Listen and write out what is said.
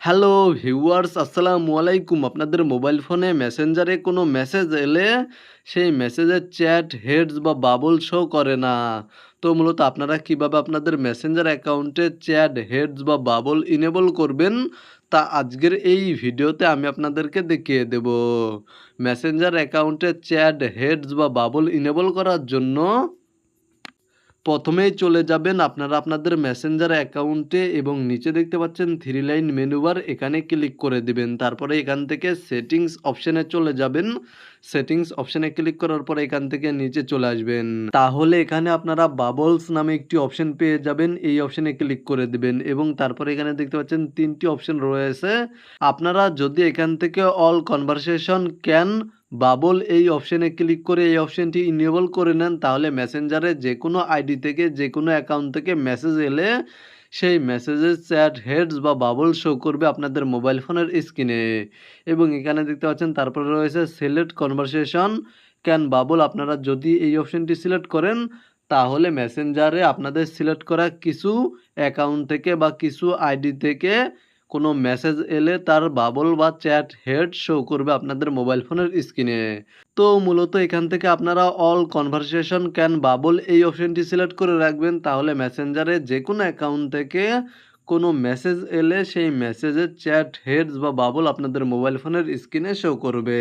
Hello viewers, আসসালামু আলাইকুম। আপনাদের মোবাইল ফোনে মেসেঞ্জারে কোনো মেসেজ এলে সেই মেসেজের চ্যাট, হেডস বা বাবল শো করে না। তো মূলত আপনারা কীভাবে আপনাদের মেসেঞ্জার অ্যাকাউন্টে চ্যাট, হেডস বা বাবল ইনেবল করবেন তা আজকের এই ভিডিওতে আমি আপনাদেরকে দেখিয়ে দেব। মেসেঞ্জার অ্যাকাউন্টে চ্যাট, হেডস বা বাবল ইনেবল করার জন্য প্রথমেই চলে যাবেন আপনারা আপনাদের মেসেঞ্জার অ্যাকাউন্টে এবং নিচে দেখতে পাচ্ছেন থ্রি লাইন মেনুবার এখানে ক্লিক করে দিবেন। তারপরে এখান থেকে সেটিংস অপশানে চলে যাবেন। সেটিংস অপশানে ক্লিক করার পরে এখান থেকে নিচে চলে আসবেন। তাহলে এখানে আপনারা বাবলস নামে একটি অপশন পেয়ে যাবেন। এই অপশানে ক্লিক করে দিবেন এবং তারপরে এখানে দেখতে পাচ্ছেন তিনটি অপশন রয়েছে। আপনারা যদি এখান থেকে অল কনভারসেশন ক্যান বাবল এই অপশানে ক্লিক করে এই অপশানটি ইনেবল করে নেন, তাহলে মেসেঞ্জারে যে কোনো আইডি থেকে যে কোনো অ্যাকাউন্ট থেকে মেসেজ এলে সেই মেসেজের চ্যাট হেডস বা বাবল শো করবে আপনাদের মোবাইল ফোনের স্ক্রিনে এবং এখানে দেখতে পাচ্ছেন, তারপরে রয়েছে সিলেক্ট কনভারসেশন ক্যান বাবল আপনারা যদি এই অপশানটি সিলেক্ট করেন, তাহলে মেসেঞ্জারে আপনাদের সিলেক্ট করা কিছু অ্যাকাউন্ট থেকে বা কিছু আইডি থেকে কোনো মেসেজ এলে তার বাবল বা চ্যাট হেড শো করবে আপনাদের মোবাইল ফোনের স্ক্রিনে তো মূলত এখান থেকে আপনারা অল কনভারসেশন ক্যান বাবল এই অপশনটি সিলেক্ট করে রাখবেন, তাহলে মেসেঞ্জারে যে কোনো অ্যাকাউন্ট থেকে কোনো মেসেজ এলে সেই মেসেজের চ্যাট হেডস বা বাবল আপনাদের মোবাইল ফোনের স্ক্রিনে শো করবে।